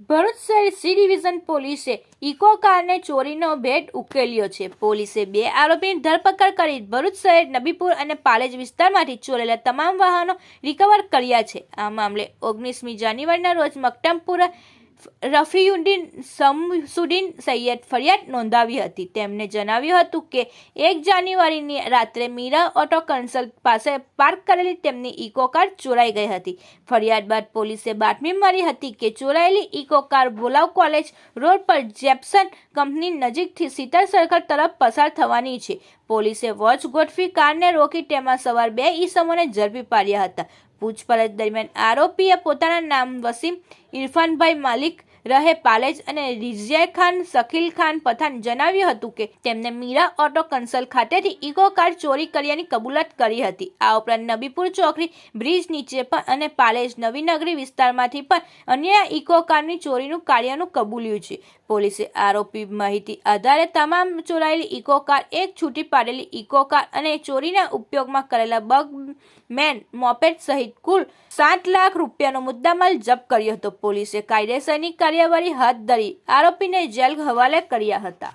ભરૂચ શહેર C division પોલીસે eco કારને ચોરીનો ભેટ ઉકેલ્યો છે. પોલીસે બે આરોપીની ધરપકડ કરી ભરૂચ શહેર, નબીપુર અને પાલેજ વિસ્તારમાંથી ચોરેલા તમામ વાહનો રિકવર કર્યા છે. આ મામલે ઓગણીસમી જાન્યુઆરીના રોજ મકટમપુરા રફીયુદ્દીન સમસુદ્દીન સૈયદ ફરિયાદ નોંધાવી હતી. તેમણે જણાવ્યું હતું કે, એક જાન્યુઆરીની રાત્રે મીરા ઓટો કન્સલ્ટ પાસે પાર્ક કરેલી તેમની ઇકો કાર ચોરાઈ ગઈ હતી. ફરિયાદ બાદ પોલીસે બાતમી મળી હતી કે, ચોરાયેલી ઇકો કાર બોલાવ કોલેજ રોડ પર જેપ્સન કંપની નજીકથી સીતર સર્કલ તરફ પસાર થવાની છે. પોલીસે વોચ ગોઠવી કારને રોકી તેમાં સવાર બે ઈસમોને ઝડપી પાડ્યા હતા. પૂછપરછ દરમિયાન આરોપીએ પોતાના નામ વસીમ ઇરફાનભાઈ માલિક, રહે પાલેજ અને રિઝિયા ખાન શકીલ ખાન પઠાણ જણાવ્યું હતું કે તેમને મીરા ઓટો કન્સલ ખાતેથી ઇકો કાર ચોરી કર્યાની કબૂલાત કરી હતી. આ ઉપરાંત નબીપુર ચોકડી, બ્રિજ નીચે પણ અને પાલેજ નવીનગરી વિસ્તારમાંથી પણ અન્ય ઇકો કારની ચોરીનું કાર્યનું કબૂલ્યું છે. પોલીસે આરોપી માહિતી આધારે તમામ ચોરાયેલી ઇકો કાર, એક છૂટી પાડેલી ઇકો કાર અને ચોરીના ઉપયોગમાં કરેલા બગ મેન મોપેટ સહિત કુલ સાત લાખ રૂપિયાનો મુદ્દામાલ જપ્ત કર્યો હતો. પોલીસે કાયદેસરની કાર્યવાહી હાથ ધરી આરોપીને જેલ હવાલે કર્યા હતા.